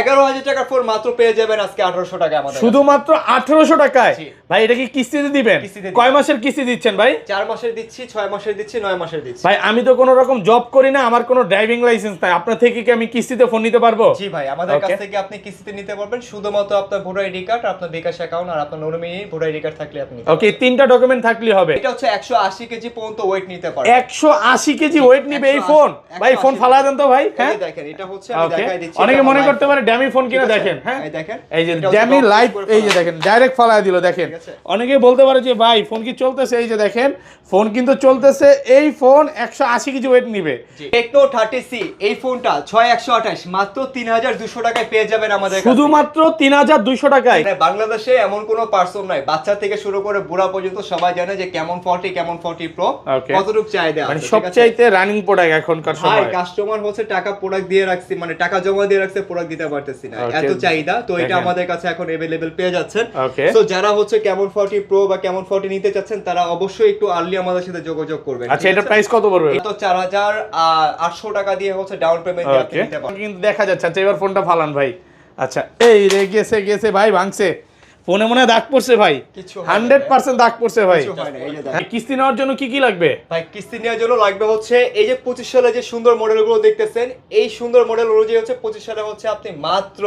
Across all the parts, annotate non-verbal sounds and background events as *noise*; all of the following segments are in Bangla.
এগারো হাজার টাকার ফোন মাত্র পেয়ে যাবেন আজকে আঠারোশো টাকা আমাদের শুধুমাত্র আঠারোশো টাকায়? ভাই এটা কি কিস্তিতে দিবেন? কয় মাসের কিস্তি দিচ্ছেন ভাই? চার মাসের দিচ্ছি ছয় মাসের দিচ্ছি নয় মাসের দিচ্ছি। ভাই আমি তো কোনো রকম জব করি না আমার কোনো ড্রাইভিং লাইসেন্স নাই। আপনার থেকে কি আমি কিস্তিতে ফোন নিতে পারব? জি ভাই আমাদের কাছ থেকে আপনি কিস্তিতে নিতে পারবেন। শুধুমাত্র আপনার ভোটার আইডি কার্ড আপনার বিকাশ অ্যাকাউন্ট আর আপনার নমিনি ভোটার আইডি কার্ড থাকলে আপনি ওকে তিনটা ডকুমেন্ট থাকলে হবে। এটা হচ্ছে একশো আশি কেজি পর্যন্ত ওয়েট নিতে পারে একশো আশি কেজি ওয়েট নিবে এই ফোন ভাই ফোন ফালা দেন তো ভাই হ্যাঁ? দেখেন এটা হচ্ছে আমি দেখাই দিচ্ছি। অনেকে মনে করতে পারে ড্যামি ফোন কিনা দেখেন হ্যাঁ? এই দেখেন। এই যে ড্যামি লাইট এই যে দেখেন ডাইরেক্ট ফালা দিল দেখেন। অনেকে বলতে পারে যে ভাই ফোন কি চলতেছে? এই যে দেখেন ফোন কিন্তু চলতেছে এই ফোন একশো আশি কেজি ওয়েট নিবে। টেকনো থার্টি সি এই ফোনটা ছয় একশো আঠাশ মাত্র তিন হাজার দুশো টাকায় পেয়ে যাবেন আমাদের কাছে। শুধুমাত্র তিন হাজার দুইশো টাকায়। মানে বাংলাদেশে এমন কোনো পার্সন নাই বাচ্চা থেকে শুরু করে বুড়া পর্যন্ত সবাই জানে যে কেমন ফর্টি কেমন ফর্টি প্রো. কতটুকু চাহিদা মানে সবচাইতে রানিং প্রোডাক্ট এখনকার ভাই সময়। কাস্টমার হচ্ছে টাকা প্রোডাক্ট দিয়ে রাখছি মানে টাকা জমা দিয়ে রাখছে প্রোডাক্ট দিতে পারতেছি না। এত চাহিদা তো এটা আমাদের কাছে এখন অ্যাভেলেবেল পেয়ে যাচ্ছেন। যারা হচ্ছে কেমন ফর্টি প্রো বা কেমন ফর্টি নিতে চাচ্ছেন তারা অবশ্যই একটু আর্লি আমাদের সাথে যোগাযোগ করবেন। আচ্ছা এটা প্রাইস কত পড়বে? তো 4800 টাকা দিয়ে হচ্ছে ডাউন পেমেন্ট দিয়ে কিন্তু দেখা যাচ্ছে আচ্ছা এবার ফোনটা ফালান ভাই। আচ্ছা এই রে গেছে গেছে ভাই ভাঙছে। ফোনে মনে দাগ পড়ছে ভাই। হান্ড্রেড পার্সেন্ট দাগ পড়ছে ভাই। কিস্তি নেওয়ার জন্য কি কি লাগবে? ভাই কিস্তি নেওয়ার জন্য লাগবে হচ্ছে এই যে পঁচিশ সালে যে সুন্দর মডেলগুলো দেখতেছেন এই সুন্দর মডেল অনুযায়ী হচ্ছে পঁচিশ সালে হচ্ছে আপনি মাত্র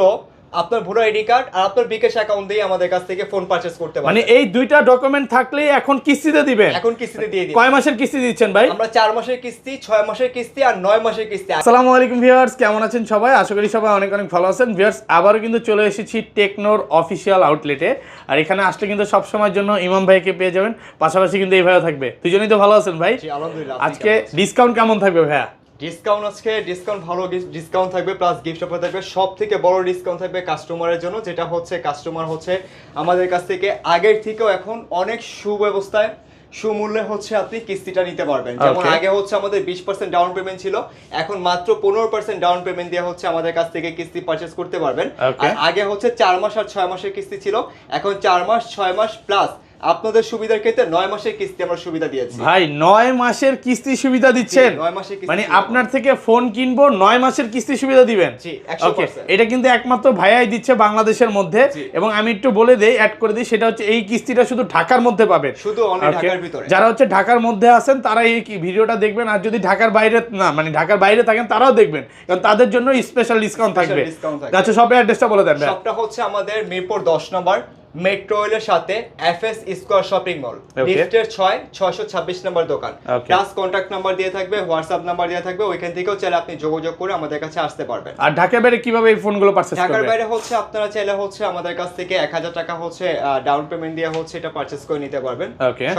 আপনার ভোটার আইডি কার্ড আর আপনার বিকাশ অ্যাকাউন্ট দিয়ে আমাদের কাছ থেকে ফোন পারচেস করতে মানে এই দুইটা ডকুমেন্ট থাকলেই এখন কিস্তিতে দিবেন? এখন কিস্তিতে দিয়ে দিই কয় মাসের কিস্তি দিচ্ছেন ভাই? আমরা চার মাসের কিস্তি ছয় মাসের কিস্তি আর নয় মাসের কিস্তি। আসসালামু আলাইকুম ভিউয়ার্স কেমন আছেন সবাই? আশা করি সবাই অনেক অনেক ভালো আছেন। ভিউয়ার্স আবারও কিন্তু চলে এসেছি টেকনোর অফিসিয়াল আউটলেটে আর এখানে আসলে কিন্তু সব সময়ের জন্য ইমাম ভাইকে পেয়ে যাবেন। পাশাপাশি কিন্তু এই ভাইও থাকবে। দুজনেই তো ভালো আছেন ভাই? জি, আলহামদুলিল্লাহ আজকে ডিসকাউন্ট কেমন থাকবে ভাইয়া? ডিসকাউন্ট আজকে ডিসকাউন্ট ভালো ডিসকাউন্ট থাকবে প্লাস গিফট অফার থাকবে। সব থেকে বড় ডিসকাউন্ট থাকবে কাস্টমারের জন্য যেটা হচ্ছে কাস্টমার হচ্ছে আমাদের কাছ থেকে। আগের থেকেও এখন অনেক সুব্যবস্থায় সুমূল্যে হচ্ছে আপনি কিস্তিটা নিতে পারবেন। যেমন আগে হচ্ছে আমাদের বিশ পার্সেন্ট ডাউন পেমেন্ট ছিল এখন মাত্র পনেরো পার্সেন্ট ডাউন পেমেন্ট দিয়ে হচ্ছে আমাদের কাছ থেকে কিস্তি পারচেস করতে পারবেন। আর আগে হচ্ছে চার মাস আর ছয় মাসের কিস্তি ছিল এখন চার মাস ছয় মাস প্লাস আপনাদের সুবিধার ক্ষেত্রে নয় মাসের কিস্তি আমরা সুবিধা দিয়েছি। ভাই নয় মাসের কিস্তি সুবিধা দিচ্ছেন? নয় মাসের কিস্তি মানে আপনার থেকে ফোন কিনবো নয় মাসের কিস্তি সুবিধা দিবেন? জি, 100% ওকে এটা কিন্তু একমাত্র ভাইয়াই দিচ্ছে বাংলাদেশের মধ্যে। এবং আমি একটু বলে দেই অ্যাড করে দিই সেটা হচ্ছে এই কিস্তিটা শুধু ঢাকার মধ্যে পাবেন। শুধু অনলি ঢাকার ভিতরে। যারা হচ্ছে ঢাকার মধ্যে আছেন তারা এই ভিডিওটা দেখবেন আর যদি ঢাকার বাইরে না মানে ঢাকার বাইরে থাকেন তারাও দেখবেন। কারণ তাদের জন্য স্পেশাল ডিসকাউন্ট থাকবে। আচ্ছা সব অ্যাড্রেসটা বলে দেন। শপটা হচ্ছে আমাদের মিরপুর দশ নম্বর। মেট্রো রেলের সাথে F S square shopping mall লিফটের ছয় ছয়শো ছাব্বিশ নম্বর দোকান. প্লাস কন্ট্যাক্ট নাম্বার দিয়ে থাকবে হোয়াটসঅ্যাপ নাম্বার দিয়ে থাকবে ওইখান থেকেও চাইলে আপনি যোগাযোগ করে আমাদের কাছে আসতে পারবেন। আর ঢাকার বাইরে কীভাবে এই ফোনগুলো পারচেজ ঢাকার বাইরে হচ্ছে আপনারা চাইলে হচ্ছে আমাদের কাছ থেকে এক হাজার টাকা হচ্ছে ডাউন পেমেন্ট দিয়ে হচ্ছে এটা পারচেস করে নিতে পারবেন।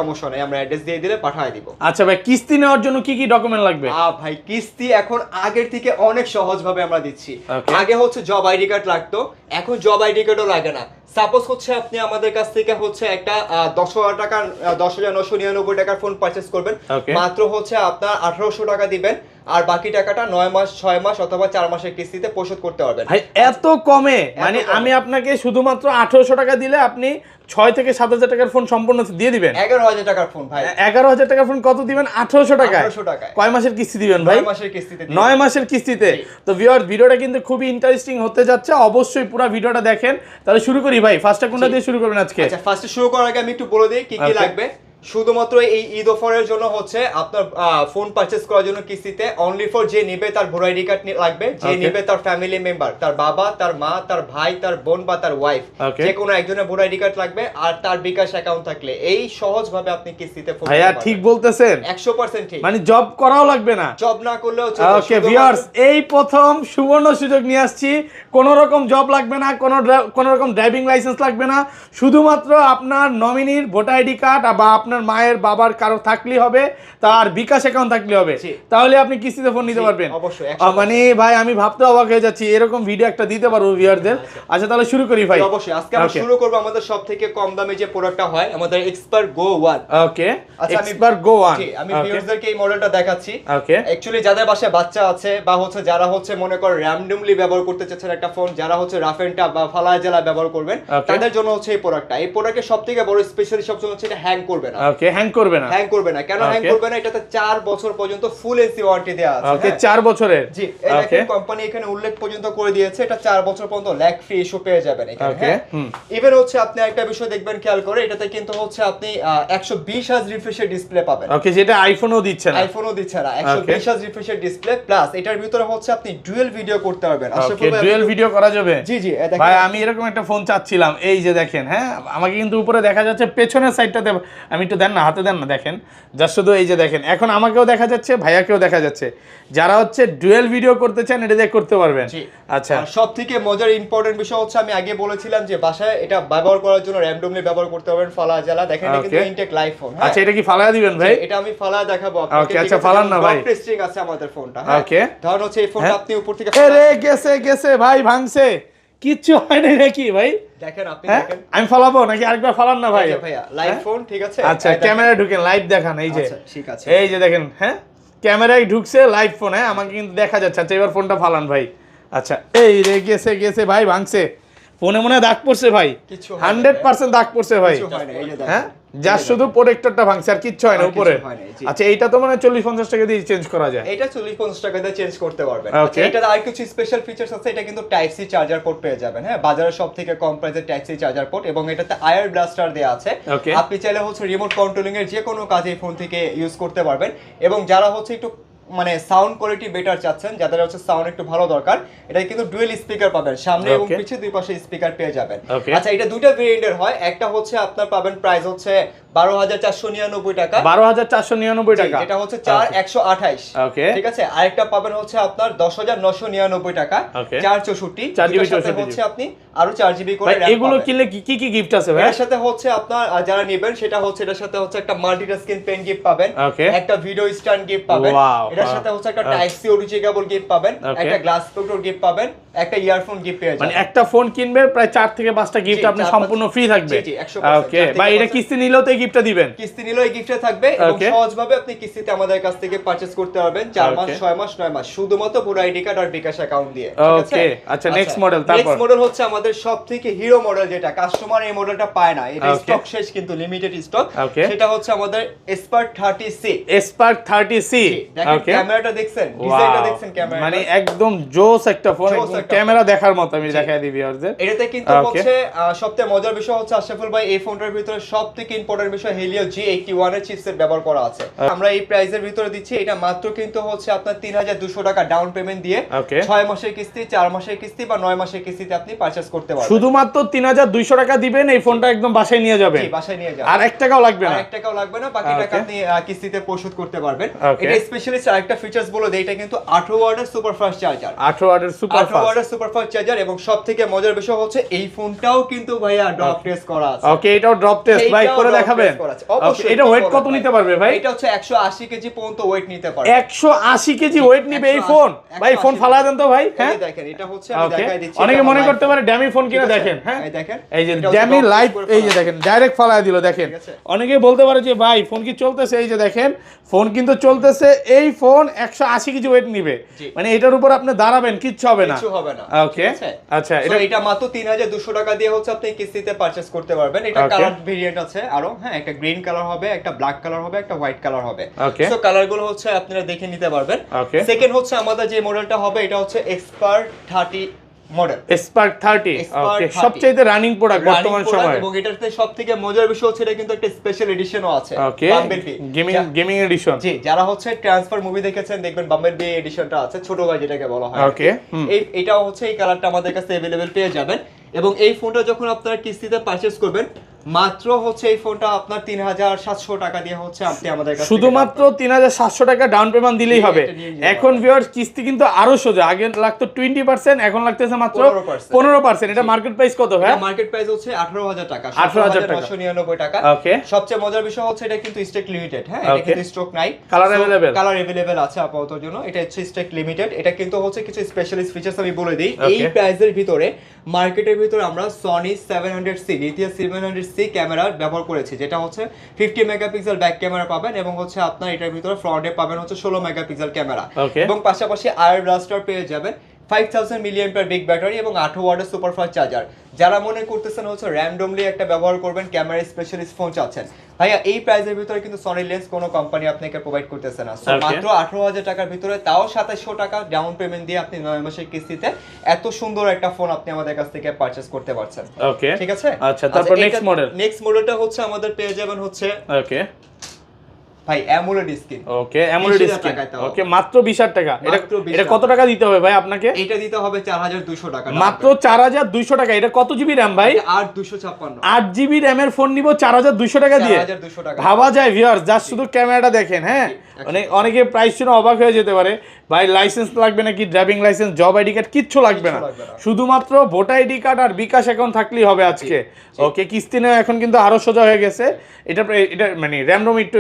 সমস্যা নেই আমরা অ্যাড্রেস দিয়ে দিলে পাঠিয়ে দিব। আচ্ছা ভাই কিস্তি নেওয়ার জন্য কি কি ডকুমেন্ট লাগবে? ভাই কিস্তি এখন আগের থেকে অনেক সহজভাবে আমরা দিচ্ছি। আগে হচ্ছে জব আইডি কার্ড লাগতো এখন জব আইডি কার্ডও লাগে না। সাপোজ হচ্ছে আপনি আমাদের কাছ থেকে হচ্ছে একটা দশ হাজার টাকার দশ হাজার নশো নিরানব্বই টাকার ফোন পারচেস করবেন। মাত্র হচ্ছে আপনার আঠারোশো টাকা দিবেন। আর বাকি টাকাটা নয় মাস ছয় মাস অথবা চার মাসের কিস্তিতে পরিশোধ করতে পারবেন। ভাই এত কমে? মানে আমি আপনাকে শুধুমাত্র আঠারোশো টাকা দিলে আপনি ছয় থেকে সাত হাজার টাকার ফোন সম্পূর্ণ দিয়ে দিবেন। এগারো হাজার টাকার ফোন ভাই। এগারো হাজার টাকার ফোন কত দিবেন? আঠারোশো টাকা 1800 টাকায়। কয় মাসের কিস্তি দিবেন ভাই? মাসের কিস্তিতে নয় মাসের কিস্তিতে। তো ভিউয়ার ভিডিওটা কিন্তু খুবই ইন্টারেস্টিং হতে যাচ্ছে। অবশ্যই পুরো ভিডিওটা দেখেন। তাহলে শুরু করি ভাই। ফার্স্টটা কোনটা দিয়ে শুরু করবেন আজকে? আচ্ছা ফার্স্টে শুরু করার আগে আমি একটু বলে দিই কি কি লাগবে। শুধুমাত্র এই ঈদ অফারের জন্য হচ্ছে আপনার ফোন পারচেজ করার জন্য কিস্তিতে অনলি ফর যে নিবে তার ভোটার আইডি কার্ড লাগবে যে. নিবে তার ফ্যামিলি মেম্বার তার বাবা তার মা তার ভাই তার বোন বা তার ওয়াইফ যে কোনো একজনের ভোটার আইডি কার্ড লাগবে আর তার বিকাশ অ্যাকাউন্ট থাকলে। এই সহজ ভাবে আপনি কিস্তিতে ফোন ভাইয়া ঠিক বলতেছেন? একশো পার্সেন্ট ঠিক। মানে জব করাও লাগবে না। জব না করলেও চলবে, ওকে ভিউয়ার্স এই প্রথম সুবর্ণ সুযোগ নিয়ে আসছি। কোনো রকম জব লাগবে না কোনো কোনো রকম ড্রাইভিং লাইসেন্স লাগবে না। শুধুমাত্র আপনার নমিনির ভোটার আইডি কার্ড বা আপনার মায়ের বাবার কারও থাকলেই হবে তার বিকাশ অ্যাকাউন্ট থাকলে হবে। তাহলে আপনি কিস্তিতে ফোন নিতে পারবেন। অবশ্যই, মানে ভাই আমি ভাবতে অবাক হয়ে যাচ্ছি এরকম ভিডিও একটা দিতে পারব ভিউয়ারদের আচ্ছা। তাহলে শুরু করি ভাই। অবশ্যই। আজকে আমরা শুরু করব আমাদের সব থেকে কম দামে যে প্রোডাক্টটা হয় আমাদের এক্সপার্ট গো ওয়ান ওকে আচ্ছা, আমি- এক্সপার্ট গো ওয়ান আমি ভিউয়ারদেরকে এই মডেলটা দেখাচ্ছি। ওকে অ্যাকচুয়ালি যাদের বাসায় বাচ্চা আছে বা হচ্ছে যারা হচ্ছে মনে করেন র্যান্ডমলি ব্যবহার করতে চাচ্ছেন একটা ফোন যারা হচ্ছে রাফ এন্ড টাফ বা ফালায় জেলা ব্যবহার করবেন তাদের জন্য হচ্ছে এই প্রোডাক্টটা এই প্রোডাক্টের সব থেকে বড় স্পেশালি সবসময় হচ্ছে এটা হ্যাং করবে না। ওকে হ্যাং করবে না। হ্যাং করবে না। কেন হ্যাং করবে না? এটাতে চার বছর পর্যন্ত ফুল এসি ওয়ারেন্টি দেওয়া আছে ওকে হ্যাঁ? চার বছরের। জি এই দেখেন কোম্পানি এখানে উল্লেখ পর্যন্ত করে দিয়েছে। এটা চার বছর পর্যন্ত ল্যাক ফ্রি ইস্যু পেয়ে যাবেন এখানে হ্যাঁ? ইভেন হচ্ছে আপনি একটা বিষয় দেখবেন খেয়াল করে এটাতে কিন্তু হচ্ছে আপনি একশো বিশ হাজ রিফ্রেশের ডিসপ্লে পাবেন। ওকে যেটা আইফোনও দিচ্ছে না। আইফোনও দিচ্ছে না। একশো বিশ হাজ রিফ্রেশের ডিসপ্লে প্লাস এটার ভিতরে হচ্ছে আপনি ডুয়েল ভিডিও করতে পারবেন। আশা ডুয়েল ভিডিও করা যাবে। জি জি ভাই আমি এরকম একটা ফোন চাচ্ছিলাম। এই যে দেখেন হ্যাঁ? আমাকে কিন্তু উপরে দেখা যাচ্ছে পেছনের সাইডটাতে আমি একটু দেন না হাতে দেন না দেখেন। জাস্ট শুধু এই যে দেখেন এখন আমাকেও দেখা যাচ্ছে ভাইয়াকেও দেখা যাচ্ছে। যারা হচ্ছে ডুয়েল ভিডিও করতে চান এটা দিয়ে করতে পারবেন। আচ্ছা। সব থেকে মজার ইম্পর্টেন্ট বিষয় হচ্ছে আমি আগে বলেছিলাম যে বাসায় এটা ব্যবহার করার জন্য র্যান্ডমলি ব্যবহার করতে পারবেন ফালা জ্বালা। দেখেন এটা কিন্তু ইনটেক লাইভ ফোন আচ্ছা এটা কি ফালায়া দিবেন ভাই? এটা আমি ফালা দেখাবো Okay, আচ্ছা, ফালান না ভাই। স্ট্রিং আছে আমাদের ফোনটা হ্যাঁ? Okay. ধরুন হচ্ছে এই ফোনটা হ্যাঁ? আপনি উপর থেকে এ রে গেছে গেছে ভাই ভাঙছে। কিচ্ছু হয় নাই নাকি ভাই? দেখেন আপনি হ্যাঁ? দেখেন। আমি ফলাবো নাকি আরেকবার ফলান না ভাই? লাইট ভাইয়া লাইভ হ্যাঁ? ফোন ঠিক আছে? আচ্ছা ক্যামেরায় ক্যামেরা ঢুকেন লাইভ দেখান এই যে। আচ্ছা, ঠিক আছে। এই যে দেখেন হ্যাঁ? ক্যামেরায় ঢুকছে লাইভ ফোন হ্যাঁ? আমাকে কিন্তু দেখা যাচ্ছে। আচ্ছা এবার ফোনটা ফালান ভাই। আচ্ছা এই রে গেছে গেছে ভাই ভাঙছে। ফোনে মনে দাগ পড়ছে ভাই। হান্ড্রেড পার্সেন্ট দাগ পড়ছে ভাই। হয়? যে শুধু প্রোটেক্টরটা ভাঙছে আর কিচ্ছু হয় না উপরে। আচ্ছা এইটা তো মানে চল্লিশ পঞ্চাশ টাকা দিয়ে চেঞ্জ করা যায়। এটা চল্লিশ পঞ্চাশ টাকা দিয়ে চেঞ্জ করতে পারবেন. আচ্ছা, আর কিছু স্পেশাল ফিচার্স আছে? এটা কিন্তু টাইপ সি চার্জার পোর্ট পেয়ে যাবেন হ্যাঁ? বাজারে সব থেকে কম প্রাইসের টাইপ সি চার্জার পোর্ট এবং এটাতে আয়ার ব্লাস্টার দেওয়া আছে। আপনি চাইলে হচ্ছে রিমোট কন্ট্রোলিং এর যে কোনো কাজে ফোন থেকে ইউজ করতে পারবেন। এবং যারা হচ্ছে একটু মানে সাউন্ড কোয়ালিটি বেটার চাচ্ছেন যাদের হচ্ছে সাউন্ড একটু ভালো দরকার এটা কিন্তু ডুয়েল স্পিকার পাবেন। সামনে এবং. পিছে দুই পাশে স্পিকার পেয়ে যাবেন। আচ্ছা এটা দুইটা ভেরিয়েন্টের হয়। একটা হচ্ছে আপনার পাবেন প্রাইস হচ্ছে বারো হাজার চারশো নিরানব্বই টাকা। বারো হাজার চারশো নিরানব্বই টাকা? যেটা হচ্ছে চার একশো আঠাইশ। Okay. ঠিক আছে? আরেকটা পাবেন হচ্ছে আপনার দশ হাজার নশো নিরানব্বই টাকা। চার চৌষট্টি। 4 GB যেটার সাথে 64 হচ্ছে আপনি আরও চার জিবি করে এগুলো কিনলে কি কি কি গিফট আছে ভাই? এর সাথে হচ্ছে আপনার যারা নেবেন সেটা হচ্ছে এটার সাথে হচ্ছে একটা মাল্টিটাস্কিং পেন গিফট পাবেন। একটা ভিডিও স্ট্যান্ড গিফট পাবেন। এটার সাথে হচ্ছে একটা. টাইপ সি গিফট পাবেন। একটা গ্লাস প্রোটেক্টর গিফট পাবেন। একটা ইয়ারফোন গিফট পেয়ে মানে যাবেন। একটা ফোন কিনবে প্রায় চার থেকে পাঁচটা গিফট আপনি সম্পূর্ণ ফ্রি থাকবে। জি, জি, 100% ওকে ভাই এটা কিস্তি নিলেও তো গিফটটা দিবেন? কিস্তি নিলেও এই গিফটে থাকবে এবং সহজভাবে আপনি কিস্তিতে আমাদের কাছ থেকে পারচেজ করতে পারবেন চার মাস Okay. ছয় মাস নয় মাস। শুধুমাত্র পুরো আইডি কার্ড আর বিকাশ অ্যাকাউন্ট দিয়ে। ঠিক আছে? আচ্ছা, next model, তারপর? নেক্সট মডেল হচ্ছে আমাদের সব থেকে হিরো মডেল যেটা। কাস্টমার এই মডেলটা পায় না। এটা স্টক শেষ কিন্তু লিমিটেড স্টক সেটা হচ্ছে আমাদের সি স্পার্ক থার্টি সি দেখেন ওকে ক্যামেরাটা দেখছেন? ডিজাইনটা দেখছেন ক্যামেরা মানে একদম জোস একটা ফোন ক্যামেরা দেখার মতো আমি দেখাই দিই ভিউয়ারদের এটাতে কিন্তু. হচ্ছে সবথেকে মজার বিষয় হচ্ছে আশরাফুল ভাই এই ফোনটার ভিতরে সব থেকে ইম্পর্টেন্ট বিষয় হেলিও জি এইটি ওয়ানের চিপসেট ব্যবহার করা আছে। আমরা এই প্রাইসের ভিতরে দিচ্ছি এটা মাত্র কিন্তু হচ্ছে আপনার তিন হাজার দুশো টাকা ডাউন পেমেন্ট দিয়ে ছয় মাসের কিস্তি চার মাসের কিস্তি বা নয় মাসের কিস্তিতে আপনি পারচেস করতে পারবেন। শুধুমাত্র তিন হাজার দুইশো টাকা দিবেন এই ফোনটা একদম বাসায় নিয়ে যাবেন। বাসায় নিয়ে যান আর এক টাকাও লাগবে না। এক টাকাও লাগবে না বাকি টাকা আপনি কিস্তিতে পরিশোধ করতে পারবেন। এটা স্পেশালিস্ট আরেকটা ফিচার্স বলে দেয় এটা কিন্তু আঠারো ওয়ার্ডের সুপার ফাস্ট চার্জার আঠারো ওয়াটের সুপার আঠারো ওয়ার্ডের সুপার ফাস্ট চার্জার এবং সব থেকে মজার বিষয় হচ্ছে এই ফোনটাও কিন্তু ভাইয়া ড্রপ টেস্ট করা আছে। ওকে এটাও ড্রপ টেস্ট ভাই করে drop এটা ওয়েট কত নিতে পারবে ভাই? এটা হচ্ছে একশো আশি কেজি পর্যন্ত ওয়েট নিতে পারে একশো আশি কেজি ওয়েট নিবে এই ফোন ভাই ফোন ফালা দেন তো ভাই হ্যাঁ? দেখেন এটা হচ্ছে আমি দেখাই দিচ্ছি অনেকে মনে করতে পারে ড্যামি ফোন কিনা দেখেন হ্যাঁ? এই দেখেন এই যে ড্যামি করে এই যে দেখেন ডাইরেক্ট ফালায় দিল দেখেন। অনেকে বলতে পারে যে ভাই ফোন কি চলতেছে? এই যে দেখেন ফোন কিন্তু চলতেছে এই ফোন একশো আশি কেজি ওয়েট নিবে। মানে এটার উপর আপনি দাঁড়াবেন কিচ্ছু হবে না। কিছু হবে না। ওকে আচ্ছা এটা এটা মাত্র তিন হাজার দুশো টাকা দিয়ে হচ্ছে আপনি কিস্তিতে পারচেস করতে পারবেন। এটা. কালার ভেরিয়েন্ট আছে আরও হ্যাঁ? একটা গ্রিন কালার হবে একটা ব্ল্যাক কালার হবে একটা হোয়াইট কালার হবে Okay. সো কালার গুলো হচ্ছে আপনারা দেখে নিতে পারবেন Okay. সেকেন্ড হচ্ছে আমাদের যে মডেলটা হবে এটা হচ্ছে expert thirty model spark thirty Spark okay 30 সবচেয়ে রানিং প্রোডাক্ট বর্তমান সময়ে এবং এটাতে সব থেকে মজার বিষয় হচ্ছে এটা কিন্তু একটা স্পেশাল এডিশনও আছে ওকে Bumblebee। গেমিং যা- গেমিং এডিশন জি যারা হচ্ছে ট্রান্সফার মুভি দেখেছেন দেখবেন বাম্বের বি এডিশনটা আছে ছোট ভাই যেটাকে বলা হয় Okay, হুম। এই এটাও হচ্ছে এই কালারটা আমাদের কাছে अवेलेबल পেয়ে যাবেন এবং এই ফোনটা যখন আপনারা কিস্তিতে পারচেজ করবেন মাত্র হচ্ছে এই ফোনটা আপনার তিন হাজার সাতশো টাকা দিয়ে হচ্ছে আপনি আমাদের শুধুমাত্র তিন হাজার সাতশো টাকা ডাউন পেমেন্ট দিলেই হবে। এখন ভিওর কিস্তি কিন্তু আরও সোজা। আগে লাগতো টোয়েন্টি পার্সেন্ট এখন লাগতেছে মাত্র পনেরো পার্সেন্ট এটা মার্কেট প্রাইস কত হয় মার্কেট প্রাইস হচ্ছে আঠারো হাজার টাকা। আঠারো হাজার নশো নিরানব্বই টাকা। ওকে সবচেয়ে মজার বিষয় হচ্ছে এটা কিন্তু স্টেক লিমিটেড হ্যাঁ? এটা কিন্তু স্টক নাই। কালার অ্যাভেলেবেল কালার অ্যাভেলেবেল আছে আপাতত জন্য। এটা হচ্ছে স্টেক লিমিটেড এটা কিন্তু হচ্ছে কিছু স্পেশালিস্ট ফিচার্স আমি বলে দিই। এই প্রাইসের ভিতরে মার্কেটের ভিতরে আমরা সনি সেভেন হান্ড্রেড সি লিথিয়া সেভেন হান্ড্রেড সি ক্যামেরা ব্যবহার করেছি যেটা হচ্ছে ফিফটি মেগাপিক্সেল ব্যাক ক্যামেরা পাবেন এবং হচ্ছে আপনার এটার ভিতরে ফ্রন্টে পাবেন হচ্ছে ষোলো মেগাপিক্সেল ক্যামেরা এবং পাশাপাশি আয়ার ব্লাস্টার পেয়ে যাবেন। Five thousand million per big battery এবং আঠারো ওয়াটের সুপার ফাস্ট চার্জার যারা মনে করতেছেন হচ্ছে র্যান্ডমলি একটা ব্যবহার করবেন ক্যামেরা স্পেশালিস্ট ফোন চাচ্ছেন। ভাইয়া এই প্রাইসের ভিতরে কিন্তু সনি লেন্স কোনো কোম্পানি আপনাকে প্রোভাইড করতেছে না। মাত্র আঠারো হাজার টাকার ভিতরে তাও সাতাশশো টাকা ডাউন পেমেন্ট দিয়ে আপনি নয় মাসের কিস্তিতে এত সুন্দর একটা ফোন আপনি আমাদের কাছ থেকে পারচেস করতে পারছেন। ওকে ঠিক আছে? আচ্ছা তারপর নেক্সট মডেল নেক্সট মডেলটা হচ্ছে আমাদের পেয়ে যাবেন হচ্ছে ওকে ভাই AMOLED screen okay AMOLED screen okay মাত্র 20000 টাকা। এটা এটা কত টাকা দিতে হবে ভাই আপনাকে? এটা দিতে হবে চার হাজার দুশো টাকা মাত্র 4200 টাকা। এটা কত জিবি ভাই? আর দুশো ছাপ্পান্ন। আট জিবি র্যামের ফোন নিব 4200 টাকা দিয়ে। চার হাজার দুশো টাকা। ভাবা যায় ভিউয়ার্স জাস্ট শুধু ক্যামেরাটা দেখেন হ্যাঁ? অনেক অনেকে প্রাইস শুনে অবাক হয়ে যেতে পারে। ভাই লাইসেন্স লাগবে নাকি? Driving licence job ID card কিচ্ছু লাগবে না। শুধুমাত্র ভোটার আইডি কার্ড আর বিকাশ অ্যাকাউন্ট থাকলেই হবে আজকে। ওকে কিস্তি নেওয়া এখন কিন্তু আরও সোজা হয়ে গেছে। এটা এটা মানে র্যাম রোম একটু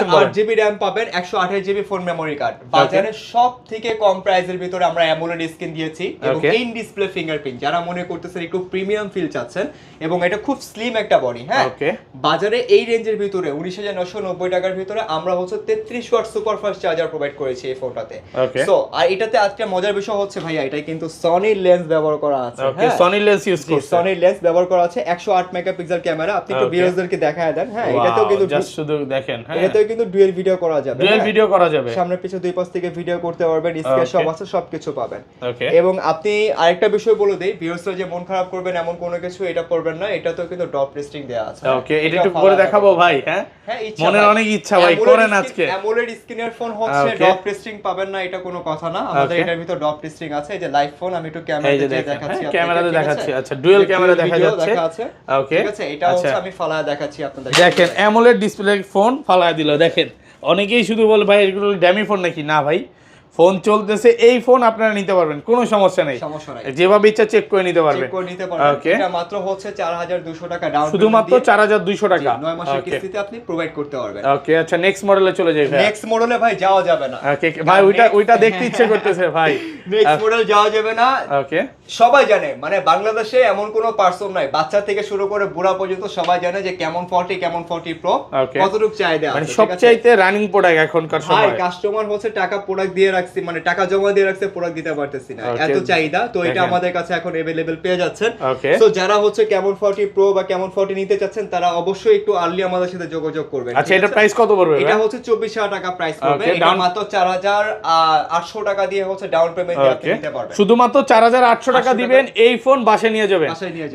হচ্ছে আট জিবি র্যাম পাবেন একশো আঠাশ জিবি ফোন মেমোরি কার্ড বাজারে সব থেকে কম প্রাইসের ভিতরে আমরা অ্যামোলেড স্ক্রিন দিয়েছি এবং ইন ডিসপ্লে ফিঙ্গারপ্রিন্ট যারা মনে করতেছেন একটু প্রিমিয়াম ফিল চাচ্ছেন এবং এটা খুব স্লিম একটা বডি হ্যাঁ? বাজারে এই রেঞ্জের ভিতরে উনিশ হাজার নশো নব্বই টাকার ভিতরে আমরা হচ্ছে তেত্রিশ watt super fast charger provide করেছি এই ফোনটাতে. সো আর এটাতে আজকে মজার বিষয় হচ্ছে ভাইয়া এটা কিন্তু সনি লেন্স ব্যবহার করা আছে সনি লেন্স ইউজ করছে। সনি লেন্স ব্যবহার করা আছে একশো আট মেগাপিক্সেল ক্যামেরা আপনি একটু. ভিউয়ারদেরকে দেখায় দেন হ্যাঁ? এটাতেও কিন্তু শুধু দেখেন হ্যাঁ? এটাতেও কিন্তু ডুয়েল ভিডিও করা যাবে ডুয়েল হ্যাঁ? ভিডিও করা যাবে। সামনে পিছনে দুই পাশ থেকে ভিডিও করতে পারবেন স্কেচ সব. আছে সবকিছু পাবেন। ওকে এবং আপনি আরেকটা বিষয় বলে দেই ভিউয়ার্সরা যে মন খারাপ করবেন এমন কোনো কিছু এটা করবেন না এটাতেও কিন্তু ডট টেস্টিং দেওয়া আছে ওকে এটা একটু করে দেখাবো ভাই হ্যাঁ? হ্যাঁ মনের অনেক ইচ্ছা ভাই করেন আজকে। AMOLED স্ক্রিনের ফোন হচ্ছে. ডট টেস্টিং পাবেন না এটা কোনো কথা না। আমাদের এটার ভিতর ডট টেস্টিং আছে এই যে লাইভ ফোন আমি একটু এই ক্যামেরাতে যে যে দেখেন দেখাচ্ছি হ্যাঁ ক্যামেরাতে দেখাচ্ছি আচ্ছা ডুয়েল ক্যামেরা দেখা যাচ্ছে। ওকে ঠিক আছে এটা হচ্ছে আচ্ছা। আমি ফালায় দেখাচ্ছি আপনাদের দেখেন অ্যামোলেড ডিসপ্লে ফোন ফালায় দিল দেখেন অনেকেই শুধু বলে ভাই এগুলো ড্যামি ফোন নাকি? না ভাই। ফোন চলতেছে এই ফোন আপনারা নিতে পারবেন কোনো সমস্যা নেই। যেভাবে ইচ্ছা চেক করে নিতে পারবেন। ওকে মাত্র হচ্ছে 4200 টাকা ডাউন শুধুমাত্র চার হাজার দুইশো টাকা। নয় মাসের কিস্তিতে আপনি প্রোভাইড করতে পারবেন। ওকে আচ্ছা নেক্সট মডেলে চলে যাই ভাই নেক্সট মডেলে ভাই যাওয়া যাবে না। ওকে ভাই ওইটা ওইটা দেখতে ইচ্ছে করতেছে ভাই। *laughs* নেক্সট মডেল যাওয়া যাবে না। ওকে সবাই জানে মানে বাংলাদেশে এমন কোনো পার্সন নাই। বাচ্চা থেকে শুরু করে বুড়া পর্যন্ত সবাই জানে যে কেমন 40 কেমন 40 প্রো. কতটুকু চাহিদা মানে? সবচাইতে রানিং প্রোডাক্ট এখনকার ভাই সময়। কাস্টমার হচ্ছে টাকা প্রোডাক্ট দিয়ে রাখছি মানে টাকা জমা দিয়ে রাখছে প্রোডাক্ট দিতে পারতেছি না। এত চাহিদা তো এটা আমাদের কাছে এখন এভেলেবেল পেয়ে যাচ্ছেন। তো যারা হচ্ছে কেমন ফর্টি প্রো বা কেমন ফর্টি নিতে চাচ্ছেন তারা অবশ্যই একটু আর্লি আমাদের সাথে যোগাযোগ করবেন আচ্ছা এটা প্রাইস কত পড়বে এটা হচ্ছে চব্বিশ হাজার টাকা প্রাইস পড়বে। এটা মাত্র চার হাজার আটশো টাকা দিয়ে হচ্ছে ডাউন পেমেন্ট দিতে পারবেন। শুধুমাত্র চার হাজার আটশো টাকা দিবেন এই ফোন বাসে নিয়ে যাবেন।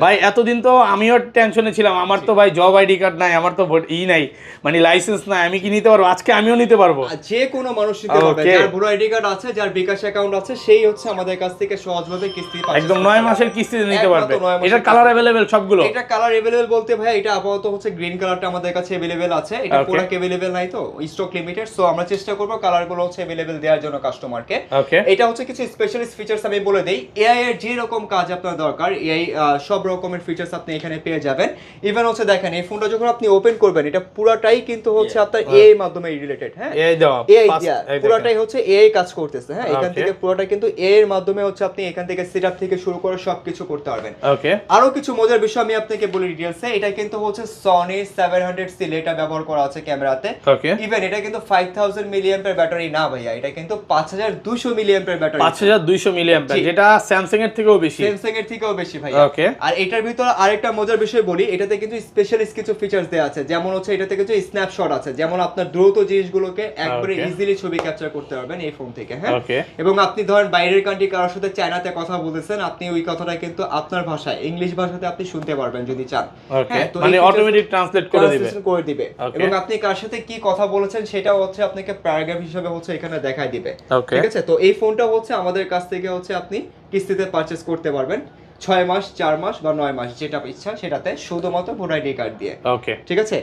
ভাই এতদিন তো আমিও টেনশনে ছিলাম। আমার তো ভাই জব আইডি কার্ড নাই আমার তো ই নাই মানে লাইসেন্স নাই আমি কি নিতে পারব? আজকে আমিও নিতে পারব। যে কোনো মানুষ নিতে পারবে যার ভোটার আইডি কার্ড আছে যার বিকাশ অ্যাকাউন্ট আছে সেই হচ্ছে আমাদের কাছ থেকে সহজভাবে কিস্তি purchase একদম করতে নয় পারবে। মাসের কিস্তিতে নিতে একমাত্র পারবে নয় মাসের এটার কিস্তি। কালার অ্যাভেলেবেল সবগুলো এটা কালার अवेलेबल বলতে ভাই এটা আপাতত হচ্ছে গ্রিন কালারটা আমাদের কাছে अवेलेबल আছে এটা Okay. প্রোডাক্ট अवेलेबल নাই তো স্টক লিমিটেড সো আমরা চেষ্টা করব কালারগুলো হচ্ছে अवेलेबल দেওয়ার জন্য কাস্টমারকে ওকে এটা হচ্ছে কিছু স্পেশালিস্ট ফিচার্স আমি বলে দেই এআই এর যে রকম কাজ আপনার দরকার এআই সব রকমের ফিচার্স আপনি এখানে পেয়ে যাবেন ইভেন হচ্ছে দেখেন এই ফোনটা যখন আপনি ওপেন করবেন এটা পুরাটাই কিন্তু হচ্ছে আপনার এআই মাধ্যমে রিলেটেড হ্যাঁ এই দাও এআই first- দিয়া এই দেখেন। পুরোটাই হচ্ছে এআই কাজ করতেছে হ্যাঁ? এখান থেকে পুরোটা কিন্তু এর মাধ্যমে হচ্ছে আপনি এখান থেকে সেটআপ থেকে শুরু করে সবকিছু করতে পারবেন। ওকে আরও কিছু মজার বিষয় আমি আপনাকে বলি ডিটেলসে এটা কিন্তু হচ্ছে সনি সেভেন হান্ড্রেড সিল এটা ব্যবহার করা আছে ক্যামেরাতে। ওকে ইভেন এটা কিন্তু ফাইভ থাউজেন্ড মিলিয়ন ব্যাটারি না ভাইয়া এটা কিন্তু পাঁচ হাজার দুশো মিলিয়ন ব্যাটারি পাঁচ হাজার দুইশো মিলিয়াম জি। যেটা স্যামসাং এর থেকেও বেশি। স্যামসাং এর থেকেও বেশি ভাই Okay. আর এটার ভিতর আরেকটা মজার বিষয় বলি এটাতে কিন্তু স্পেশালিস্ট কিছু ফিচার্স দেওয়া আছে। যেমন হচ্ছে এটাতে কিছু স্ন্যাপশট আছে যেমন আপনার দ্রুত জিনিসগুলোকে একবারে. ইজিলি ছবি ক্যাপচার করতে পারবেন এই ফোন থেকে হ্যাঁ? এবং আপনি ধরেন বাইরের কান্ট্রি কারোর সাথে চায়নাতে কথা বলেছেন আপনি ওই কথাটা কিন্তু আপনার ভাষায় ইংলিশ ভাষাতে আপনি শুনতে পারবেন যদি চান। হ্যাঁ, মানে অটোমেটিক ট্রান্সলেট করে দিবে। করে দিবে। এবং আপনি কার সাথে কি কথা বলেছেন সেটাও হচ্ছে আপনাকে প্যারাগ্রাফ হিসেবে হচ্ছে এখানে দেখায় দিবে। ঠিক আছে? তো এই ফোনটা হচ্ছে আমাদের কাছ থেকে হচ্ছে আপনি কিস্তিতে পারচেজ করতে পারবেন। ছয় মাস চার মাস বা নয় মাস যেটা ইচ্ছা সেটাতে শুধুমাত্র ভোট আইডি কার্ড দিয়ে। ওকে ঠিক আছে?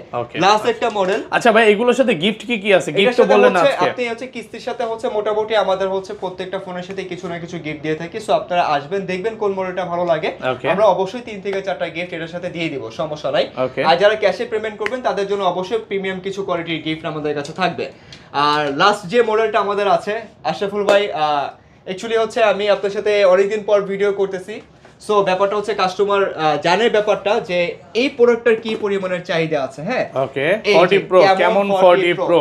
লাস্ট একটা মডেল আচ্ছা ভাই এগুলোর সাথে গিফট কি কি আছে? গিফট তো বললেন আজকে। আপনি হচ্ছে কিস্তির সাথে হচ্ছে মোটামুটি আমাদের হচ্ছে প্রত্যেকটা ফোনের সাথে কিছু না কিছু গিফট দিয়ে থাকি। সো আপনারা আসবেন দেখবেন কোন মডেলটা ভালো লাগে। আমরা অবশ্যই তিন থেকে চারটা গিফট এটার সাথে দিয়ে দিব সমস্যা নাই। আর যারা ক্যাশে পেমেন্ট করবেন তাদের জন্য অবশ্যই প্রিমিয়াম কিছু কোয়ালিটির গিফট আমাদের কাছে থাকবে। আর লাস্ট যে মডেলটা আমাদের আছে আশরাফুল ভাই অ্যাকচুয়ালি হচ্ছে আমি আপনার সাথে অনেকদিন পর ভিডিও করতেছি। সো ব্যাপারটা হচ্ছে কাস্টমার জানে ব্যাপারটা যে এই প্রোডাক্টটার কি পরিমাণের চাহিদা আছে হ্যাঁ? ওকে এই যে 40 প্রো কেমন কেমন 40 40 pro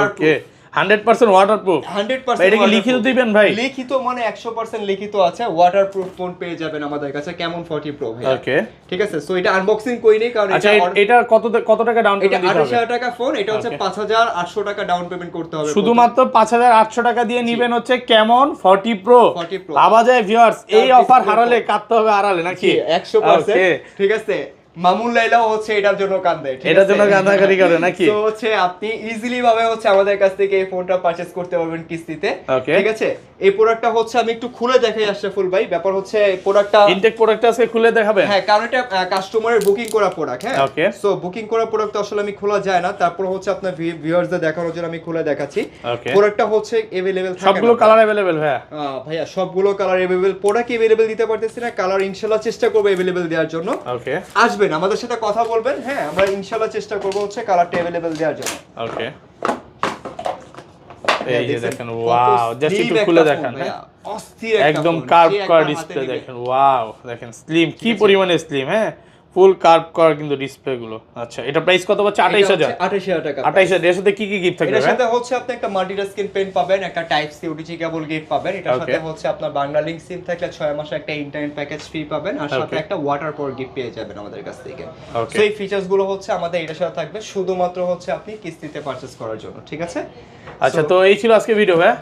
okay hundred percent waterproof hundred এটা লিখিত দিবেন ভাই? লিখিত মানে একশো পার্সেন্ট লিখিত আছে ওয়াটার প্রুফ ফোন পেয়ে যাবেন আমাদের কাছে কেমন ফর্টি প্রো ওকে ঠিক আছে সো এটা আনবক্সিং করি কারণ আচ্ছা এটা কত কত টাকা ডাউন পেমেন্ট দিতে হবে? টাকা ফোন এটা হচ্ছে পাঁচ হাজার আটশো টাকা ডাউন পেমেন্ট করতে হবে শুধুমাত্র পাঁচ হাজার আটশো টাকা দিয়ে নিবেন হচ্ছে কেমন ফর্টি প্রো 40 Pro। ভাবা যায় ভিউয়ার্স এই অফার হারালে কাটতে হবে আড়ালে নাকি? একশো পার্সেন্ট ঠিক আছে মামুন লাইলাও হচ্ছে এটার জন্য কান্দে ঠিক এটার আছে? জন্য কান্নাকাটি করে নাকি? তো হচ্ছে আপনি ইজিলি ভাবে হচ্ছে আমাদের কাছ থেকে এই ফোনটা পারচেজ করতে পারবেন কিস্তিতে Okay. ঠিক আছে এই প্রোডাক্টটা হচ্ছে আমি একটু খুলে দেখাই আশরাফুল ভাই ব্যাপার হচ্ছে এই প্রোডাক্টটা ইনটেক প্রোডাক্ট আজকে খুলে দেখাবেন হ্যাঁ কারণ এটা কাস্টমারের বুকিং করা প্রোডাক্ট হ্যাঁ Okay. সো বুকিং করা প্রোডাক্ট আসলে আমি খোলা যায় না তারপর হচ্ছে আপনার ভিউয়ার্সদের দেখানোর জন্য আমি খুলে দেখাচ্ছি Okay. প্রোডাক্টটা হচ্ছে अवेलेबल থাকে সবগুলো না। কালার অ্যাভেলেবেল ভাইয়া আহ, ভাইয়া সবগুলো কালার अवेलेबल প্রোডাক্ট अवेलेबल दिते পারতেছি না কালার ইনশাআল্লাহ চেষ্টা করব अवेलेबल দেওয়ার জন্য ওকে আসবেন আসবেন আমাদের সাথে কথা বলবেন হ্যাঁ আমরা ইনশাল্লাহ চেষ্টা করব হচ্ছে কালারটা অ্যাভেলেবেল দেওয়ার জন্য। ওকে হ্যাঁ, এই যে দেখেন ওয়াও জাস্ট একটু খুলে দেখেন হ্যাঁ? অস্থির একদম কার্ভ করা ডিসপ্লে দেখেন ওয়াও দেখেন স্লিম কি পরিমাণে স্লিম হ্যাঁ? ফুল কার্ভ করা কিন্তু ডিসপ্লে গুলো আচ্ছা এটা প্রাইস কত হচ্ছে 28000 টাকা আঠাইশ হাজার এর সাথে কি কি গিফট থাকবে ভাই? সাথে হচ্ছে আপনি একটা মাল্টি স্ক্রিন পেন পাবেন একটা type C OTG cable gift পাবেন। এটার সাথে হচ্ছে আপনার বাংলা লিংক সিম থাকলে 6 মাসে একটা ইন্টারনেট প্যাকেজ ফ্রি পাবেন আর সাথে একটা ওয়াটার পাওয়ার গিফট পেয়ে যাবেন আমাদের কাছ থেকে. সো এই ফিচারসগুলো হচ্ছে আমাদের এটার সাথে থাকবে শুধুমাত্র হচ্ছে আপনি কিস্তিতে পারচেজ করার জন্য ঠিক আছে? আচ্ছা তো এই ছিল আজকে ভিডিও ভাই।